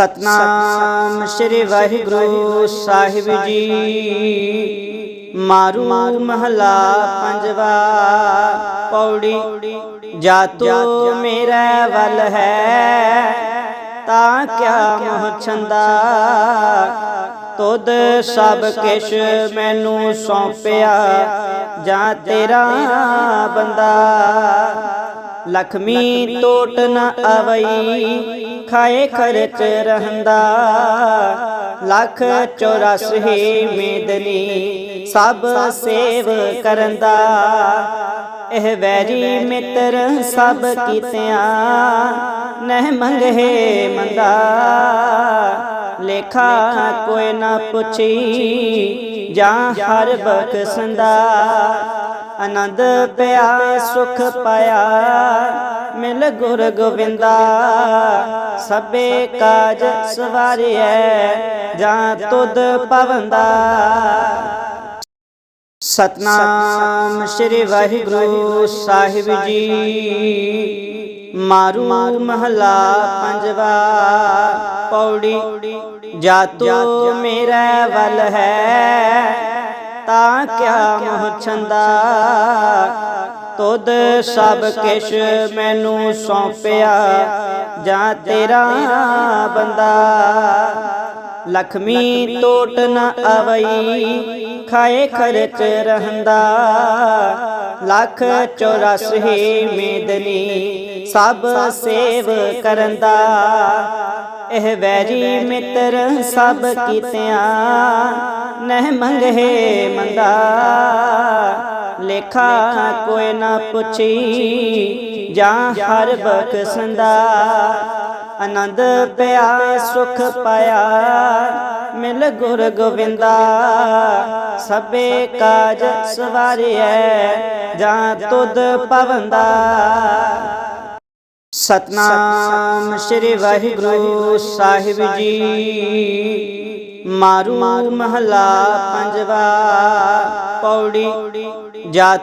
ਸਤਨਾਮ ਸ੍ਰੀ ਵਾਹਿਗੁਰੂ ਸਾਹਿਬ ਜੀ। ਮਾਰੂ ਮਹਲਾ ਪੰਜਵਾ, ਪੌੜੀ ਜਾ ਮੇਰਾ ਵਲ ਹੈ, ਤਾਂ ਕਿਆ ਮੋਹ ਛੰਦਾ? ਤੁਧ ਸਭ ਕਿਛ ਮੈਨੂੰ ਸੌਂਪਿਆ, ਜਾਂ ਤੇਰਾ ਬੰਦਾ। ਲਖਮੀ ਟੋਟ ਨ ਅਵਈ, ਖਾਏ ਖਰਚ ਰਹਿੰਦਾ। ਲੱਖ 84 ਮੇਦਨੀ, ਸਭ ਸੇਵ ਕਰੰਦਾ। ਇਹ ਵੈਰੀ ਮਿੱਤਰ ਸਭ ਕੀਤਿਆਂ, ਨਹਿ ਮੰਗੇ ਮੰਦਾ। ਲੇਖਾ ਕੋਈ ਨਾ ਪੁੱਛੀ, ਜਾਂ ਹਰ ਬਖਸ਼ੰਦਾ। ਆਨੰਦ ਪਿਆ, ਸੁਖ ਪਾਇਆ। ਮਿਲ ਗੁਰ ਗੋਵਿੰਦਾ, ਸਭੇ ਕਾਜ ਸਵਾਰਿਐ, ਜਾਂ ਤੁਧ ਪਵੰਦਾ। ਸਤਨਾਮ ਸ੍ਰੀ ਵਾਹਿਗੁਰੂ ਸਾਹਿਬ ਜੀ। ਮਾਰੂ ਮਹਲਾ ਪੰਜਵਾ, ਪੌੜੀ, ਜਾ ਤੂੰ ਮੇਰਾ ਵਲ ਹੈ। ਤਾਂ ਕਿਆ ਮੋਹ ਛੰਦਾ। ਤੁਧ ਸਭ ਕਿਛ ਮੈਨੂੰ ਸੌਂਪਿਆ, ਜਾਂ ਤੇਰਾ ਬੰਦਾ। ਲਖਮੀ ਟੋਟ ਨ ਅਵਈ ਖਾਏ ਖਰਚ ਰਹੰਦਾ। ਲੱਖ 84 ਮੇਦਨੀ ਸਭ ਸੇਵ ਕਰੰਦਾ। ਇਹ ਵੈਰੀ ਮਿੱਤਰ ਸਭ ਕੀਤਿਆਂ ਨਹਿ ਮੰਗੇ ਮੰਦਾ। ਲੇਖਾ ਕੋਈ ਨਾ ਪੁੱਛੀ, ਜਾਂ ਹਰ ਬਖਸ਼ੰਦਾ। ਆਨੰਦ ਪਿਆ, ਸੁਖ ਪਾਇਆ, ਮਿਲ ਗੁਰ ਗੋਵਿੰਦਾ। ਸਭੇ ਕਾਜ ਸਵਾਰਿਐ, ਜਾਂ ਤੁਧ ਪਵੰਦਾ। ਸਤਨਾਮ ਸ੍ਰੀ ਵਾਹਿਗੁਰੂ ਸਾਹਿਬ ਜੀ। ਮਾਰੂ ਮਹਲਾ ਪੰਜਵਾ। ਪੌੜੀ ਜਾ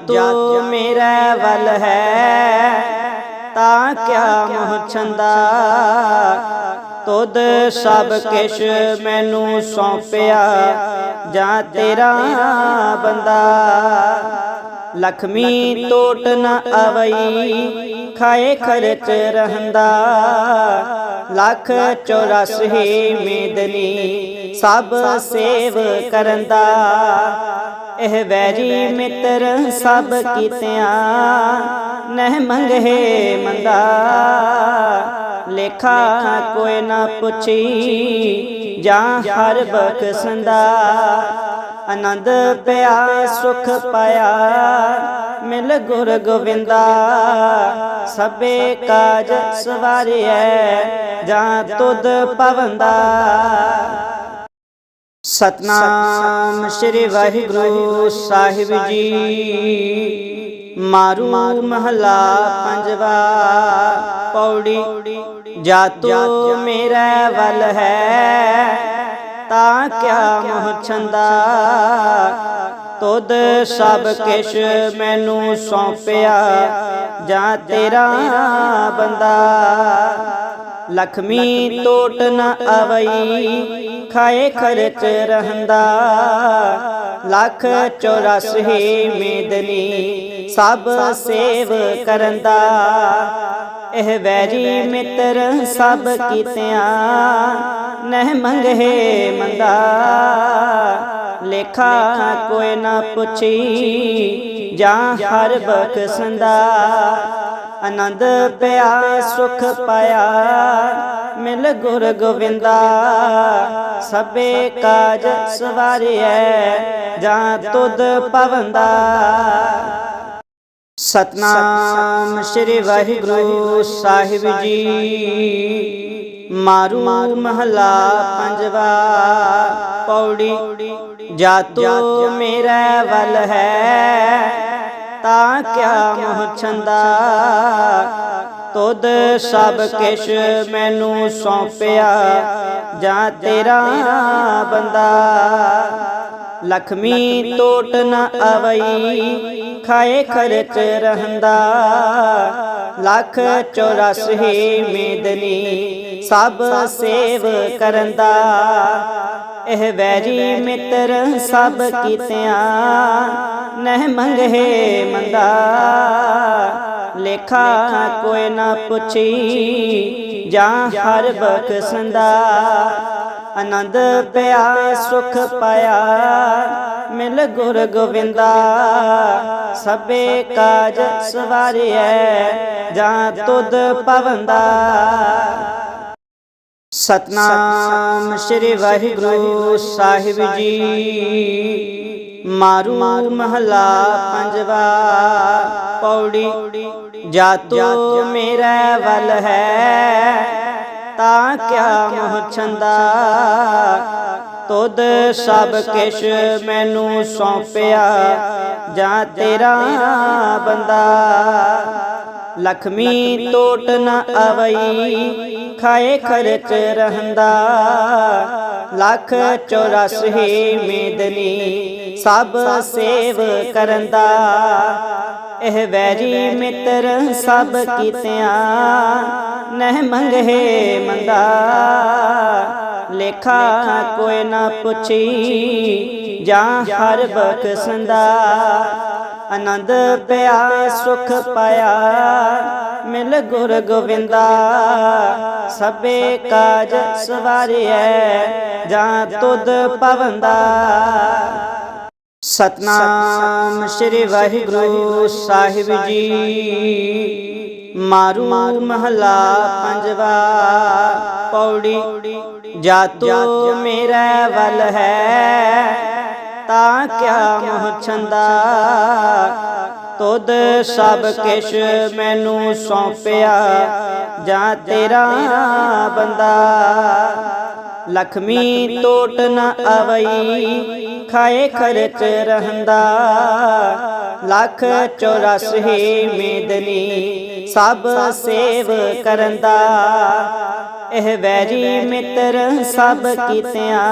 ਮੇਰਾ ਵਲ ਹੈ, ਤਾਂ ਕਿਆ ਮੋਹ ਛੰਦਾ। ਤੁਧ ਸਭ ਕਿਛ ਮੈਨੂੰ ਸੌਂਪਿਆ, ਜਾਂ ਤੇਰਾ ਬੰਦਾ। ਲਖਮੀ ਟੋਟ ਨ ਅਵਈ ਖਾਏ ਖਰਚ ਰਹੰਦਾ। ਲੱਖ 84 ਮੇਦਨੀ ਸਭ ਸੇਵ ਕਰੰਦਾ। ਇਹ ਵੈਰੀ ਮਿੱਤਰ ਸਭ ਕੀਤਿਆਂ ਨਹਿ ਮੰਗੇ ਮੰਦਾ। ਲੇਖਾ ਕੋਈ ਨਾ ਪੁੱਛੀ ਜਾਂ ਹਰ ਬਖਸ਼ੰਦਾ। ਆਨੰਦ ਪਿਆ, ਸੁਖ ਪਾਇਆ। ਮਿਲ ਗੁਰ ਗੋਵਿੰਦਾ, ਸਭੇ ਕਾਜ ਸਵਾਰਿਐ, ਜਾਂ ਤੁਧ ਪਵੰਦਾ। ਸਤਨਾਮ ਸ੍ਰੀ ਵਾਹਿਗੁਰੂ ਸਾਹਿਬ ਜੀ। ਮਾਰੂ ਮਹਲਾ ਪੰਜਵਾ, ਪੌੜੀ, ਜਾ ਮੇਰਾ ਵਲ ਹੈ। ਤਾਂ ਕਿਆ ਮੋਹ ਛੰਦਾ? ਤੁਧ ਸਭ ਕਿਛ ਮੈਨੂੰ ਸੌਂਪਿਆ, ਜਾਂ ਤੇਰਾ ਬੰਦਾ? ਲਖਮੀ ਟੋਟ ਨ ਅਵਈ ਖਾਏ ਖਰਚ ਰਹੰਦਾ। ਲੱਖ 84 ਮੇਦਨੀ ਸਭ ਸੇਵ ਕਰੰਦਾ। ਇਹ ਵੈਰੀ ਮਿੱਤਰ ਸਭ ਕੀਤਿਆਂ ਨਹਿ ਮੰਗੇ ਮੰਦਾ। ਲੇਖਾ ਕੋਈ ਨਾ ਪੁੱਛੀ, ਜਾਂ ਹਰ ਬਖਸ਼ੰਦਾ ਆਨੰਦ ਪਿਆ, ਸੁਖ ਪਾਇਆ, ਮਿਲ ਗੁਰ ਗੋਵਿੰਦਾ। ਸਭੇ ਕਾਜ ਸਵਾਰਿਐ, ਜਾਂ ਤੁਧ ਪਵੰਦਾ। ਸਤਨਾਮ ਸ੍ਰੀ ਵਾਹਿਗੁਰੂ ਸਾਹਿਬ ਜੀ। ਮਾਰੂ ਮਹਲਾ ਪੰਜਵਾ। ਪੌੜੀ ਜਾ ਮੇਰਾ ਵੱਲ ਹੈ, ਤਾਂ ਕਿਆ ਮੋਹ ਛੰਦਾ। ਤੁਧ ਸਭ ਕਿਛ ਮੈਨੂੰ ਸੌਂਪਿਆ, ਜਾਂ ਤੇਰਾ ਬੰਦਾ। ਲਖਮੀ ਟੋਟ ਨ ਅਵਈ ਖਾਏ ਖਰਚ ਰਹੰਦਾ। ਲੱਖ 84 ਮੇਦਨੀ ਸਭ ਸੇਵ ਕਰਨ ਦਾ ਇਹ ਵੈਰੀ ਮਿੱਤਰ ਸਭ ਕੀਤਿਆਂ ਨਹਿ ਮੰਗੇ ਮੰਦਾ। ਲੇਖਾ ਕੋਈ ਨਾ ਪੁੱਛੀ ਜਾਂ ਹਰ ਬਖਸ਼ੰਦਾ। ਆਨੰਦ ਪਿਆ, ਸੁਖ ਪਾਇਆ। ਮਿਲ ਗੁਰ ਗੋਵਿੰਦਾ, ਸਭੇ ਕਾਜ ਸਵਾਰਿਐ, ਜਾਂ ਤੁਧ ਪਵੰਦਾ। ਸਤਨਾਮ ਸ੍ਰੀ ਵਾਹਿਗੁਰੂ ਸਾਹਿਬ ਜੀ। ਮਾਰੂ ਮਹਲਾ ਪੰਜਵਾ। ਪੌੜੀ ਜਾਤੋ ਮੇਰਾ ਵਲ ਹੈ। ਤਾਂ ਕਿਆ ਮੋਹ ਛੰਦਾ? ਤੁਧ ਸਭ ਕਿਛ ਮੈਨੂੰ ਸੌਂਪਿਆ, ਜਾਂ ਤੇਰਾ ਬੰਦਾ? ਲਖਮੀ ਟੋਟ ਨ ਅਵਈ ਖਾਏ ਖਰਚ ਰਹੰਦਾ। ਲੱਖ 84 ਮੇਦਨੀ ਸਭ ਸੇਵ ਕਰੰਦਾ। ਇਹ ਵੈਰੀ ਮਿੱਤਰ ਸਭ ਕੀਤਿਆਂ ਨਹਿ ਮੰਗੇ ਮੰਦਾ। ਲੇਖਾ ਕੋਈ ਨਾ ਪੁੱਛੀ, ਜਾਂ ਹਰ ਬਖਸ਼ੰਦਾ। ਆਨੰਦ ਪਿਆ, ਸੁਖ ਪਾਇਆ, ਮਿਲ ਗੁਰ ਗੋਵਿੰਦਾ। ਸਭੇ ਕਾਜ ਸਵਾਰਿਐ, ਜਾਂ ਤੁਧ ਪਵੰਦਾ। ਸਤਨਾਮ ਸ੍ਰੀ ਵਾਹਿਗੁਰੂ ਸਾਹਿਬ ਜੀ। ਮਾਰੂ ਮਹਲਾ ਪੰਜਵਾ। ਪੌੜੀ, ਜਾਤੋ ਮੇਰਾ ਵਲ ਹੈ। ਤਾਂ ਕਿਆ ਮੋਹ ਛੰਦਾ। ਤੁਧ ਸਭ ਕਿਛ ਮੈਨੂੰ ਸੌਂਪਿਆ। ਜਾਂ ਤੇਰਾ ਬੰਦਾ। ਲਖਮੀ ਟੋਟ ਨ ਆਵਈ ਖਾਏ ਖਰਚ ਰਹੰਦਾ। ਲੱਖ 84 ਮੇਦਨੀ ਸਭ ਸੇਵ ਕਰੰਦਾ। ਇਹ ਵੈਰੀ ਮਿੱਤਰ ਸਭ ਕੀਤਿਆਂ।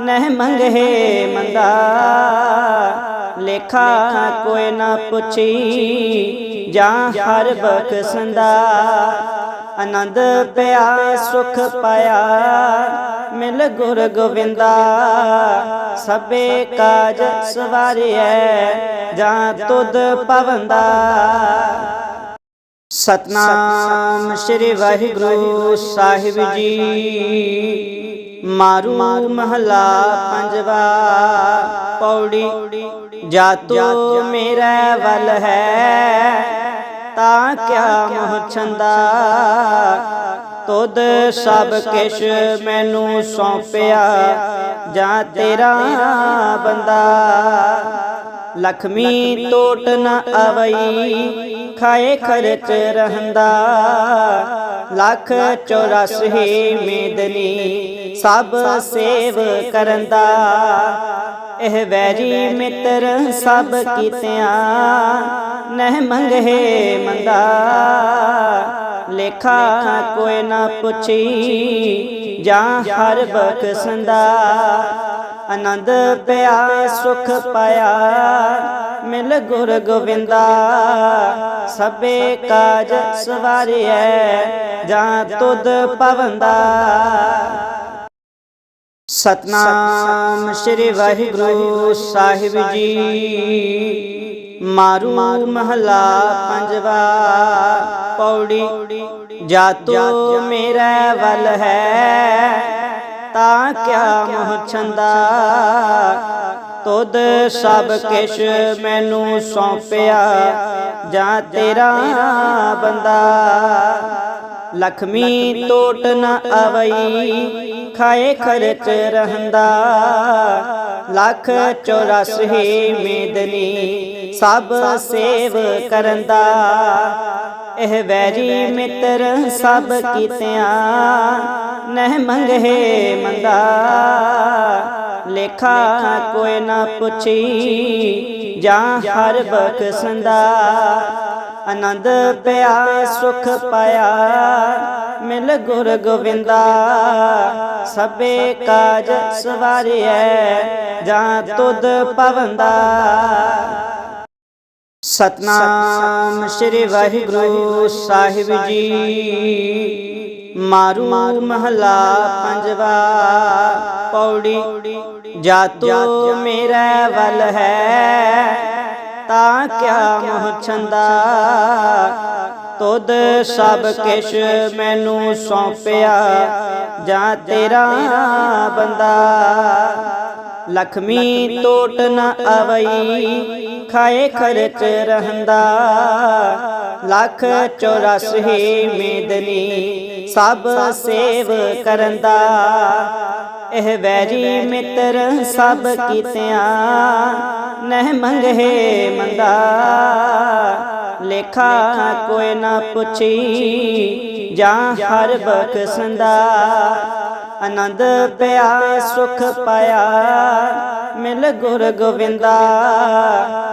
ਨਹਿ ਮੰਗੇ ਮੰਦਾ। ਲੇਖਾ ਕੋਈ ਨਾ ਪੁੱਛੀ ਜਾਂ ਹਰ ਬਖਸ਼ੰਦਾ। ਆਨੰਦ ਪਿਆ, ਸੁਖ ਪਾਇਆ। ਮਿਲ ਗੁਰ ਗੋਵਿੰਦਾ, ਸਭੇ ਕਾਜ ਸਵਾਰਿਐ, ਜਾਂ ਤੁਧ ਪਵੰਦਾ। ਸਤਨਾਮ ਸ੍ਰੀ ਵਾਹਿਗੁਰੂ ਸਾਹਿਬ ਜੀ। ਮਾਰੂ ਮਹਲਾ ਪੰਜਵਾ, ਪੌੜੀ ਜਾਤੋ ਮੇਰਾ ਵਲ ਹੈ। ਤਾਂ ਕਿਆ ਮੋਹ ਛੰਦਾ? ਤੁਧ ਸਭ ਕਿਛ ਮੈਨੂੰ ਸੌਂਪਿਆ, ਜਾਂ ਤੇਰਾ ਬੰਦਾ? ਲਖਮੀ ਟੋਟ ਨ ਅਵਈ ਖਾਏ ਖਰਚ ਰਹੰਦਾ। ਲੱਖ 84 ਮੇਦਨੀ ਸਭ ਸੇਵ ਕਰੰਦਾ। ਇਹ ਵੈਰੀ ਮਿੱਤਰ ਸਭ ਕੀਤਿਆਂ ਨਹਿ ਮੰਗੇ ਮੰਦਾ। ਲੇਖਾ ਕੋਈ ਨਾ ਪੁੱਛੀ, ਜਾਂ ਹਰ ਬਖਸ਼ੰਦਾ ਆਨੰਦ ਪਿਆ, ਸੁਖ ਪਾਇਆ, ਮਿਲ ਗੁਰ ਗੋਵਿੰਦਾ। ਸਭੇ ਕਾਜ ਸਵਾਰਿਐ, ਜਾਂ ਤੁਧ ਪਵੰਦਾ। ਸਤਨਾਮ ਸ੍ਰੀ ਵਾਹਿਗੁਰੂ ਸਾਹਿਬ ਜੀ। ਮਾਰੂ ਮਹਲਾ ਪੰਜਵਾ। ਪੌੜੀ, ਜਾਤੋ ਮੇਰਾ ਵਲ ਹੈ। ਤਾਂ ਕਿਆ ਮੋਹ ਛੰਦਾ। ਤੁਧ ਸਭ ਕਿਛ ਮੈਨੂੰ ਸੌਂਪਿਆ। ਜਾਂ ਤੇਰਾ ਬੰਦਾ। ਲਖਮੀ ਟੋਟ ਨ ਆਵਈ ਖਾਏ ਖਰਚ ਰਹੰਦਾ। ਲੱਖ 84 ਮੇਦਨੀ ਸਭ ਸੇਵ ਕਰੰਦਾ। ਇਹ ਵੈਰੀ ਮਿੱਤਰ ਸਭ ਕੀਤਿਆਂ। ਨਹਿ ਮੰਗੇ ਮੰਦਾ। ਲੇਖਾ ਕੋਈ ਨਾ ਪੁੱਛੀ ਜਾਂ ਹਰ ਬਖਸ਼ੰਦਾ। ਆਨੰਦ ਪਿਆ, ਸੁਖ ਪਾਇਆ। ਮਿਲ ਗੁਰ ਗੋਵਿੰਦਾ, ਸਭੇ ਕਾਜ ਸਵਾਰਿਐ, ਜਾਂ ਤੁਧ ਪਵੰਦਾ। ਸਤਨਾਮ ਸ੍ਰੀ ਵਾਹਿਗੁਰੂ ਸਾਹਿਬ ਜੀ। ਮਾਰੂ ਮਹਲਾ ਪੰਜਵਾ, ਪੌੜੀ ਜਾਤੋ ਮੇਰਾ ਵਲ ਹੈ। ਕਿਆ ਮੋਹ ਛੰਦਾ? ਤੁਧ ਸਭ ਕਿਛ ਮੈਨੂੰ ਸੌਂਪਿਆ, ਜਾਂ ਤੇਰਾ ਬੰਦਾ? ਲਖਮੀ ਟੋਟ ਨ ਅਵਈ ਖਾਏ ਖਰਚ ਰਹੰਦਾ। ਲੱਖ 84 ਮੇਦਨੀ ਸਭ ਸੇਵ ਕਰੰਦਾ। ਇਹ ਵੈਰੀ ਮਿੱਤਰ ਸਭ ਕੀਤਿਆਂ। ਨਹਿ ਮੰਗੇ ਮੰਦਾ। ਲੇਖਾ ਕੋਈ ਨਾ ਪੁੱਛੀ, ਜਾਂ ਹਰ ਬਖਸ਼ੰਦਾ ਆਨੰਦ ਪਿਆ, ਸੁਖ ਪਾਇਆ, ਮਿਲ ਗੁਰ ਗੋਵਿੰਦਾ।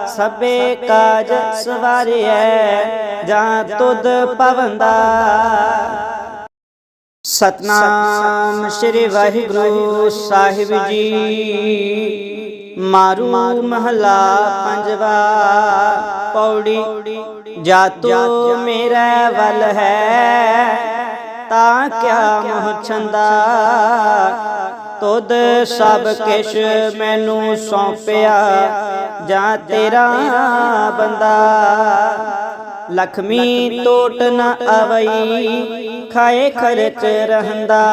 ਸਭੇ ਕਾਜ ਸਵਾਰਿਐ, ਜਾਂ ਤੁਧ ਪਵੰਦਾ। ਸਤਨਾਮ ਸ੍ਰੀ ਵਾਹਿਗੁਰੂ ਸਾਹਿਬ ਜੀ। ਮਾਰੂ ਮਹਲਾ ਪੰਜਵਾ, ਪੌੜੀ, ਜਾਤੋ ਮੇਰਾ ਵੱਲ ਹੈ, ਤਾਂ ਕਿਆ ਮੋਹ ਛੰਦਾ? ਤੁਧ ਸਭ ਕਿਛ ਮੈਨੂੰ ਸੌਂਪਿਆ, ਜਾਂ ਤੇਰਾ ਬੰਦਾ? ਲਖਮੀ ਟੋਟ ਨ ਆਵਈ ਖਾਏ ਖਰਚ ਰਹੰਦਾ।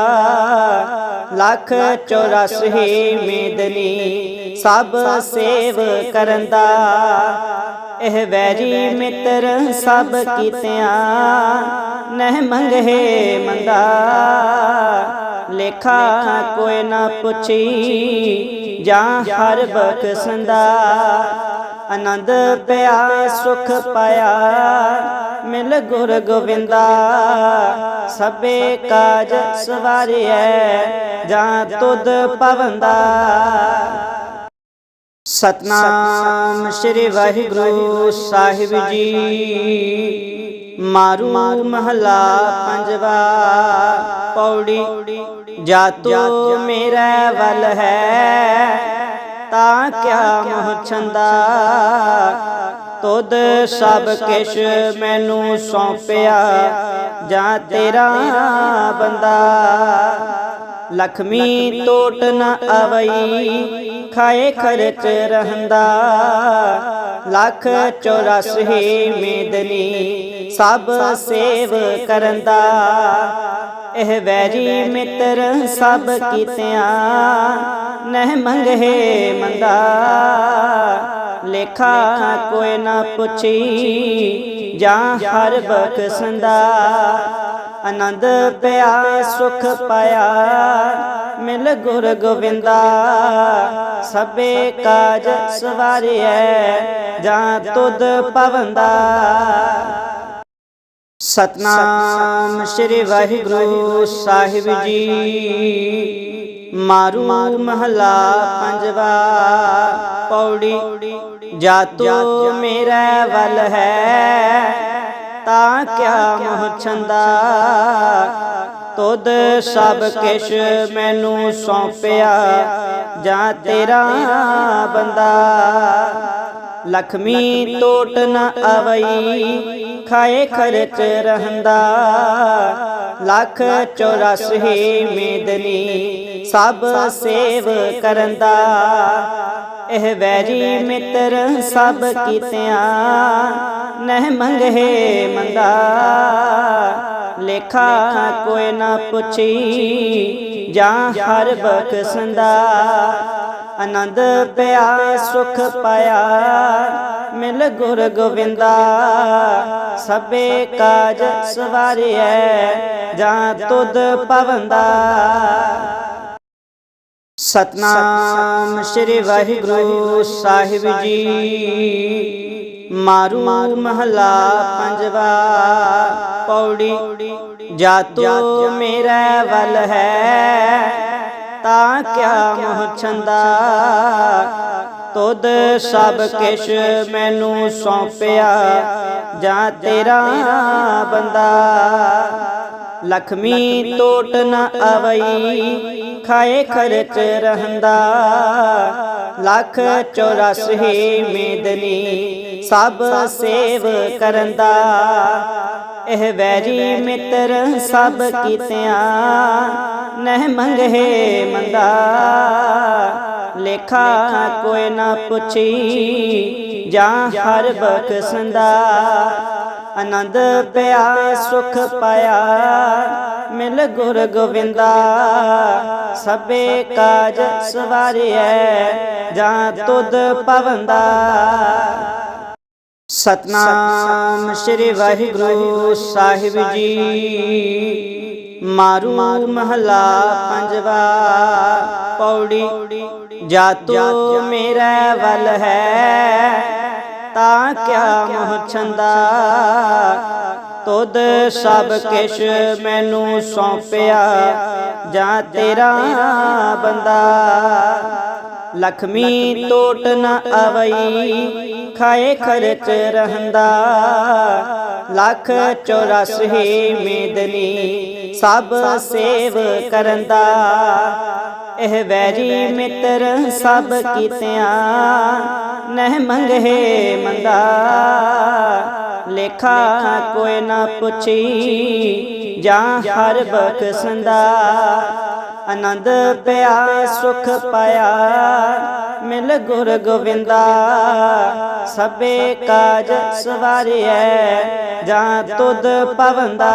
ਲੱਖ 84 ਮੇਦਨੀ ਸਭ ਸੇਵ ਕਰੰਦਾ। ਇਹ ਵੈਰੀ ਮਿੱਤਰ ਸਭ ਕੀਤਿਆਂ ਨਹਿ ਮੰਗੇ ਮੰਦਾ। ਲੇਖਾ ਕੋਈ ਨਾ ਪੁੱਛੀ ਜਾਂ ਹਰ ਬਖਸ਼ੰਦਾ। ਆਨੰਦ ਪਿਆ, ਸੁਖ ਪਾਇਆ। ਮਿਲ ਗੁਰ ਗੋਵਿੰਦਾ, ਸਭੇ ਕਾਜ ਸਵਾਰਿਐ, ਜਾਂ ਤੁਧ ਪਵੰਦਾ। ਸਤਨਾਮ ਸ੍ਰੀ ਵਾਹਿਗੁਰੂ ਸਾਹਿਬ ਜੀ। ਮਾਰੂ ਮਹਲਾ ਪੰਜਵਾ, ਪੌੜੀ ਜਾਤੋ ਮੇਰਾ ਵਲ ਹੈ। ਕਿਆ ਮੋਹ ਛੰਦਾ? ਤੁਧ ਸਭ ਕਿਛ ਮੈਨੂੰ ਸੌਂਪਿਆ ਜਾਂ ਤੇਰਾ ਬੰਦਾ? ਲਖਮੀ ਟੋਟ ਨ ਅਵਈ ਖਾਏ ਖਰਚ ਰਹੰਦਾ। ਲੱਖ 84 ਮੇਦਨੀ ਸਭ ਸੇਵ ਕਰੰਦਾ। ਇਹ ਵੈਰੀ ਮਿੱਤਰ ਸਭ ਕੀਤਿਆਂ ਨਹਿ ਮੰਗੇ ਮੰਦਾ। ਲੇਖਾ ਕੋਈ ਨਾ ਪੁੱਛੀ, ਜਾਂ ਹਰ ਬਖਸ਼ੰਦਾ। ਆਨੰਦ ਪਿਆ, ਸੁਖ ਪਾਇਆ। ਮਿਲ ਗੁਰ ਗੋਵਿੰਦਾ, ਸਭੇ ਕਾਜ ਸਵਾਰਿਐ, ਜਾਂ ਤੁਧ ਪਵੰਦਾ। ਸਤਨਾਮ ਸ੍ਰੀ ਵਾਹਿਗੁਰੂ ਸਾਹਿਬ ਜੀ। ਮਾਰੂ ਮਹਲਾ ਪੰਜਵਾ, ਪੌੜੀ, ਜਾਤੋ ਮੇਰਾ ਵਲ ਹੈ। ਤਾਂ ਕਿਆ ਮੋਹ ਛੰਦਾ। ਤੁਧ ਸਭ ਕਿਛ ਮੈਨੂੰ ਸੌਂਪਿਆ, ਜਾਂ ਤੇਰਾ ਬੰਦਾ। ਲਖਮੀ ਟੋਟ ਨ ਅਵਈ ਖਾਏ ਖਰਚ ਰਹੰਦਾ। ਲੱਖ 84 ਮੇਦਨੀ ਸਭ ਸੇਵ ਕਰੰਦਾ। ਇਹ ਵੈਰੀ ਮਿੱਤਰ ਸਭ ਕੀਤਿਆਂ ਨਹਿ ਮੰਗੇ ਮੰਦਾ। ਲੇਖਾ ਕੋਈ ਨਾ ਪੁੱਛੀ, ਜਾਂ ਹਰ ਬਖਸ਼ੰਦਾ ਆਨੰਦ ਪਿਆ, ਸੁਖ ਪਾਇਆ, ਮਿਲ ਗੁਰ ਗੋਵਿੰਦਾ। ਸਭੇ ਕਾਜ ਸਵਾਰਿਐ, ਜਾਂ ਤੁਧ ਪਵੰਦਾ। ਸਤਨਾਮ ਸ੍ਰੀ ਵਾਹਿਗੁਰੂ ਸਾਹਿਬ ਜੀ। ਮਾਰੂ ਮਹਲਾ ਪੰਜਵਾ। ਪੌੜੀ, ਜਾਤੋ ਮੇਰਾ ਵੱਲ ਹੈ, ਤਾਂ ਕਿਆ ਮੋਹ ਛੰਦਾ। ਤੁਧ ਸਭ ਕਿਛ ਮੈਨੂੰ ਸੌਂਪਿਆ, ਜਾਂ ਤੇਰਾ ਬੰਦਾ। ਲਖਮੀ ਟੋਟ ਨਾ ਆਵਈ, ਖਾਏ ਖਰਚ ਰਹੰਦਾ। ਲੱਖ 84 ਮੇਦਨੀ, ਸਭ ਸੇਵ ਕਰਦਾ। ਇਹ ਵੈਰੀ ਮਿੱਤਰ ਸਭ ਕੀਤਿਆਂ, ਨਹਿ ਮੰਗੇ ਮੰਦਾ। ਲੇਖਾ ਕੋਈ ਨਾ ਪੁੱਛੀ, ਜਾਂ ਹਰ ਬਖਸ਼ੰਦਾ। ਆਨੰਦ ਪਿਆ, ਸੁਖ ਪਾਇਆ। ਮਿਲ ਗੁਰ ਗੋਬਿੰਦਾ ਸਭੇ ਕਾਜ ਸਵਾਰਿਐ, ਜਾਂ ਤੁਧ ਪਵੰਦਾ। ਸਤਨਾਮ ਸ੍ਰੀ ਵਾਹਿਗੁਰੂ ਸਾਹਿਬ ਜੀ। ਮਾਰੂ ਮਹਲਾ ਪੰਜਵਾ, ਪੌੜੀ, ਜਾ ਮੇਰਾ ਵਲ ਹੈ। ਤਾਂ ਕਿਆ ਮੋਹ ਛੰਦਾ? ਤੁਧ ਸਭ ਕਿਛ ਮੈਨੂੰ ਸੌਂਪਿਆ, ਜਾਂ ਤੇਰਾ ਬੰਦਾ? ਲਖਮੀ ਟੋਟ ਨ ਅਵਈ ਖਾਏ ਖਰਚ ਰਹੰਦਾ। ਲੱਖ 84 ਮੇਦਨੀ ਸਭ ਸੇਵ ਕਰੰਦਾ। ਇਹ ਵੈਰੀ ਮਿੱਤਰ ਸਭ ਕੀਤਿਆਂ ਨਹਿ ਮੰਗੇ ਮੰਦਾ। ਲੇਖਾ ਕੋਈ ਨਾ ਪੁੱਛੀ, ਜਾਂ ਹਰ ਬਖਸ਼ੰਦਾ। ਆਨੰਦ ਪਿਆ, ਸੁਖ ਪਾਇਆ, ਮਿਲ ਗੁਰ ਗੋਬਿੰਦਾ ਸਭੇ ਕਾਜ ਸਵਾਰਿਐ, ਜਾਂ ਤੁਧ ਪਵੰਦਾ।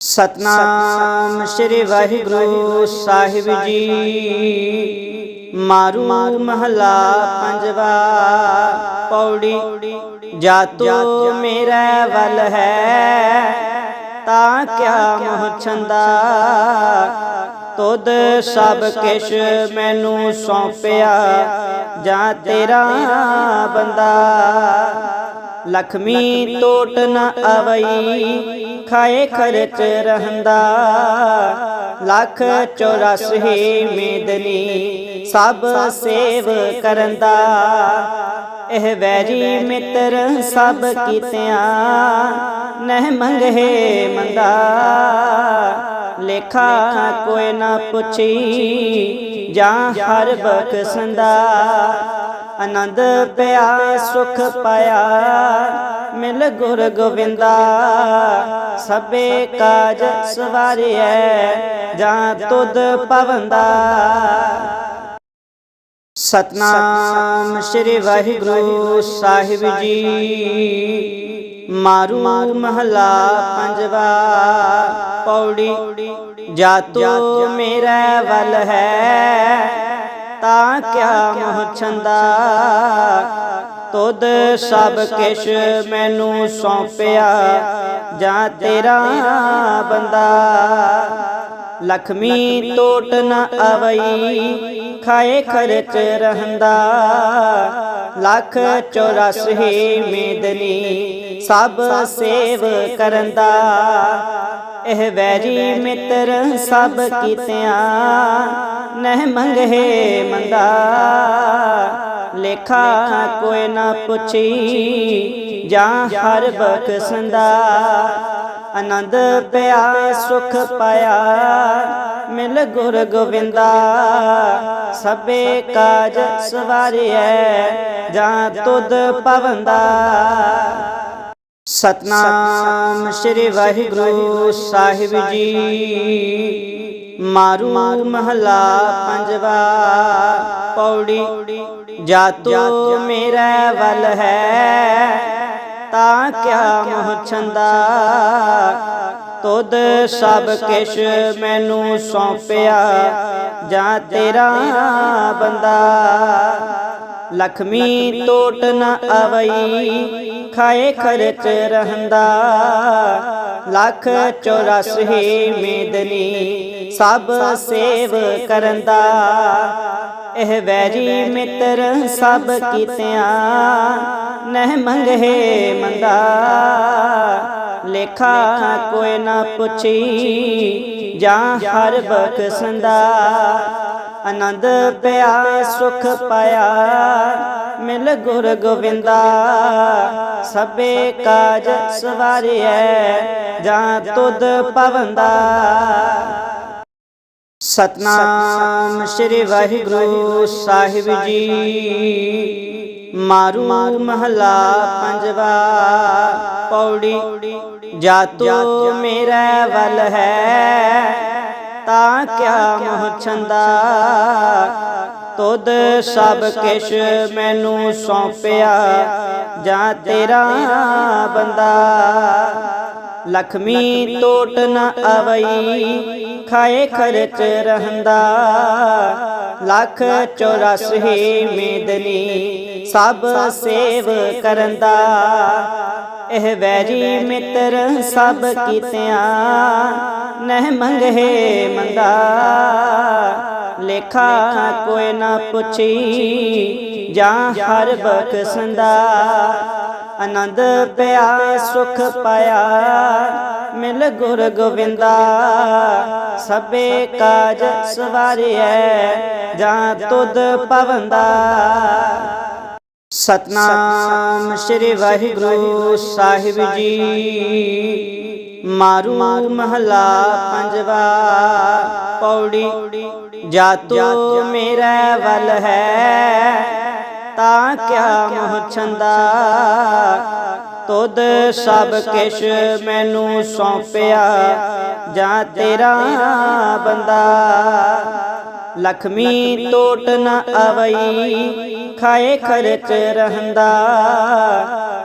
ਸਤਨਾਮ ਸ੍ਰੀ ਵਾਹਿਗੁਰੂ ਸਾਹਿਬ ਜੀ। ਮਾਰੂ ਮਹਲਾ ਪੰਜਵਾ। ਪੌੜੀ ਜਾ ਮੇਰਾ ਵਲ ਹੈ। ਤਾਂ ਕਿਆ ਮੋਹ ਛੰਦਾ? ਤੁਧ ਸਭ ਕਿਛ ਮੈਨੂੰ ਸੌਂਪਿਆ। ਜਾਂ ਤੇਰਾ ਬੰਦਾ। ਲਖਮੀ ਟੋਟ ਨ ਅਵਈ ਖਾਏ ਖਰਚ ਰਹੰਦਾ। ਲੱਖ 84 ਮੇਦਨੀ ਸਭ ਸੇਵ ਕਰੰਦਾ। ਇਹ ਵੈਰੀ ਮਿੱਤਰ ਸਭ ਕੀਤਿਆਂ। ਨਹਿ ਮੰਗੇ ਮੰਦਾ। ਲੇਖਾ ਕੋਈ ਨਾ ਪੁੱਛੀ ਜਾਂ ਹਰ ਬਖਸ਼ੰਦਾ ਆਨੰਦ ਪਿਆ ਸੁਖ ਪਾਇਆ। ਮਿਲ ਗੁਰ ਗੋਬਿੰਦਾ ਸਭੇ ਕਾਜ ਸਵਾਰਿਐ ਜਾਂ ਤੁਧ ਪਵੰਦਾ। ਸਤਨਾਮ ਸ੍ਰੀ ਵਾਹਿਗੁਰੂ ਸਾਹਿਬ ਜੀ। ਮਾਰੂ ਮਹਲਾ ਪੰਜਵਾ। ਪੌੜੀ ਜਾ ਮੇਰਾ ਵੱਲ ਹੈ, ਤਾਂ ਕਿਆ ਮੋਹ ਛੰਦਾ। ਤੁਧ ਸਭ ਕਿਛ ਮੈਨੂੰ ਸੌਂਪਿਆ, ਜਾਂ ਤੇਰਾ ਬੰਦਾ। ਲਖਮੀ ਟੋਟ ਨ ਅਵਈ ਖਾਏ ਖਰਚ ਰਹੰਦਾ। ਲੱਖ 84 ਮੇਦਨੀ ਸਭ ਸੇਵ ਕਰੰਦਾ। ਇਹ ਵੈਰੀ ਮਿੱਤਰ ਸਭ ਕੀਤਿਆਂ ਨਹਿ ਮੰਗੇ ਮੰਦਾ। ਲੇਖਾ ਕੋਈ ਨਾ ਪੁੱਛੀ ਜਾਂ ਹਰ ਬਖਸ਼ੰਦਾ। ਆਨੰਦ ਪਿਆ, ਸੁਖ ਪਾਇਆ। ਮਿਲ ਗੁਰ ਗੋਬਿੰਦਾ ਸਭੇ ਕਾਜ ਸਵਾਰਿਐ, ਜਾਂ ਤੁਧ ਪਵੰਦਾ। ਸਤਨਾਮ ਸ੍ਰੀ ਵਾਹਿਗੁਰੂ ਸਾਹਿਬ ਜੀ। ਮਾਰੂ ਮਹਲਾ ਪੰਜਵਾ। ਪੌੜੀ, ਜਾ ਤੂੰ ਮੇਰਾ ਵਲ ਹੈ। ਤਾਂ ਕਿਆ ਮੋਹ ਛੰਦਾ? ਤੁਧ ਸਭ ਕਿਛ ਮੈਨੂੰ ਸੌਂਪਿਆ ਜਾਂ ਤੇਰਾ ਬੰਦਾ? ਲਖਮੀ ਟੋਟ ਨ ਅਵਈ ਖਾਏ ਖਰਚ ਰਹੰਦਾ। ਲੱਖ 84 ਮੇਦਨੀ ਸਭ ਸੇਵ ਕਰੰਦਾ। ਇਹ ਵੈਰੀ ਮਿੱਤਰ ਸਭ ਕੀਤਿਆਂ। ਨਹਿ ਮੰਗੇ ਮੰਦਾ। ਲੇਖਾ ਕੋਈ ਨਾ ਪੁੱਛੀ। ਜਾਂ ਹਰ ਬਖਸ਼ੰਦਾ। ਆਨੰਦ ਪਿਆ, ਸੁਖ ਪਾਇਆ। ਮਿਲ ਗੁਰ ਗੋਬਿੰਦਾ ਸਭੇ ਕਾਜ ਸਵਾਰਿਐ, ਜਾਂ ਤੁਧ ਪਵੰਦਾ। ਸਤਨਾਮ ਸ੍ਰੀ ਵਾਹਿਗੁਰੂ ਸਾਹਿਬ ਜੀ। ਮਾਰੂ ਮਹਲਾ ਪੰਜਵਾ। ਪੌੜੀ ਜਾ ਮੇਰਾ ਵਲ ਹੈ। ਤਾਂ ਕਿਆ ਮੋਹ ਛੰਦਾ? ਤੁਧ ਸਭ ਕਿਛ ਮੈਨੂੰ ਸੌਂਪਿਆ, ਜਾਂ ਤੇਰਾ ਬੰਦਾ? ਲਖਮੀ ਟੋਟ ਨ ਅਵਈ ਖਾਏ ਖਰਚ ਰਹੰਦਾ। ਲੱਖ 84 ਮੇਦਨੀ ਸਭ ਸੇਵ ਕਰੰਦਾ। ਇਹ ਵੈਰੀ ਮਿੱਤਰ ਸਭ ਕੀਤਿਆਂ ਨਹਿ ਮੰਗੇ ਮੰਦਾ। ਲੇਖਾ ਕੋਈ ਨਾ ਪੁੱਛੀ, ਜਾਂ ਹਰ ਬਖਸ਼ੰਦਾ। ਆਨੰਦ ਪਿਆ, ਸੁਖ ਪਾਇਆ, ਮਿਲ ਗੁਰ ਗੋਵਿੰਦਾ। ਸਭੇ ਕਾਜ ਸਵਾਰਿਐ, ਜਾਂ ਤੁਧ ਪਵੰਦਾ। ਸਤਨਾਮ ਸ੍ਰੀ ਵਾਹਿਗੁਰੂ ਸਾਹਿਬ ਜੀ। ਮਾਰੂ ਮਹਲਾ ਪੰਜਵਾ। ਪੌੜੀ ਜਾ ਮੇਰਾ ਵੱਲ ਹੈ। ਤਾਂ ਕਿਆ ਮੋਹ ਛੰਦਾ। ਤੁਧ ਸਭ ਕਿਛ ਮੈਨੂੰ ਸੌਂਪਿਆ। ਜਾਂ ਤੇਰਾ ਬੰਦਾ। ਲਖਮੀ ਟੋਟ ਨ ਅਵਈ ਖਾਏ ਖਰਚ ਰਹੰਦਾ।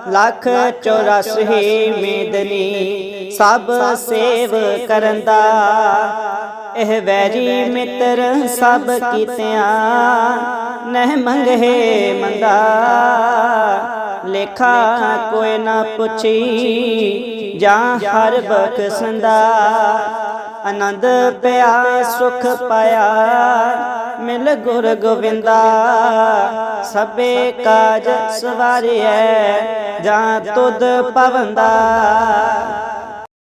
ਲੱਖ 84 ਮੇਦਨੀ ਸਭ ਸੇਵ ਕਰੰਦਾ। ਇਹ ਵੈਰੀ ਮਿੱਤਰ ਸਭ ਕੀਤਿਆਂ। ਨਹਿ ਮੰਗੇ ਮੰਦਾ। ਲੇਖਾ ਕੋਈ ਨਾ ਪੁੱਛੀ। ਜਾਂ ਹਰ ਬਖਸ਼ੰਦਾ। ਆਨੰਦ ਪਿਆ, ਸੁਖ ਪਾਇਆ। ਮਿਲ ਗੁਰ ਗੋਵਿੰਦਾ, ਸਭੇ ਕਾਜ ਸਵਾਰਿਐ, ਜਾਂ ਤੁਧ ਪਵੰਦਾ।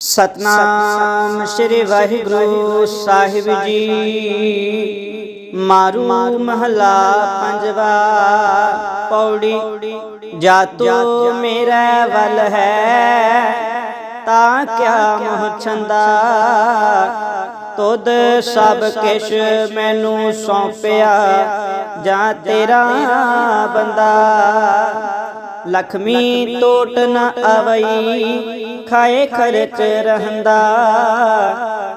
ਸਤਨਾਮ ਸ੍ਰੀ ਵਾਹਿਗੁਰੂ ਸਾਹਿਬ ਜੀ। ਮਾਰੂ ਮਹਲਾ ਪੰਜਵਾ, ਪੌੜੀ ਜਾ ਤੂੰ ਮੇਰਾ ਵਲ ਹੈ। ਤਾਂ ਕਿਆ ਮੋਹ ਛੰਦਾ? ਤੁਧ ਸਭ ਕਿਛ ਮੈਨੂੰ ਸੌਂਪਿਆ, ਜਾਂ ਤੇਰਾ ਬੰਦਾ? ਲਖਮੀ ਟੋਟ ਨ ਅਵਈ ਖਾਏ ਖਰਚ ਰਹੰਦਾ।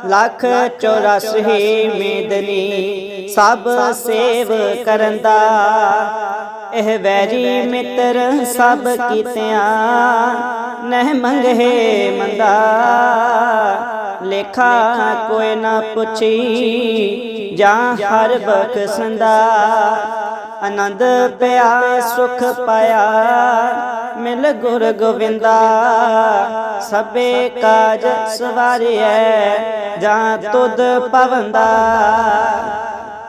ਲੱਖ 84 ਮੇਦਨੀ ਸਭ ਸੇਵ ਕਰੰਦਾ। ਇਹ ਵੈਰੀ ਮਿੱਤਰ ਸਭ ਕੀਤਿਆਂ, ਨਹਿ ਮੰਗੇ ਮੰਦਾ। ਲੇਖਾ ਕੋਈ ਨਾ ਪੁੱਛੀ, ਜਾਂ ਹਰ ਬਖਸ਼ੰਦਾ। ਆਨੰਦ ਪਿਆ, ਸੁਖ ਪਾਇਆ, ਮਿਲ ਗੁਰ ਗੋਵਿੰਦਾ। ਸਭੇ ਕਾਜ ਸਵਾਰਿਐ, ਜਾਂ ਤੁਧ ਪਵੰਦਾ।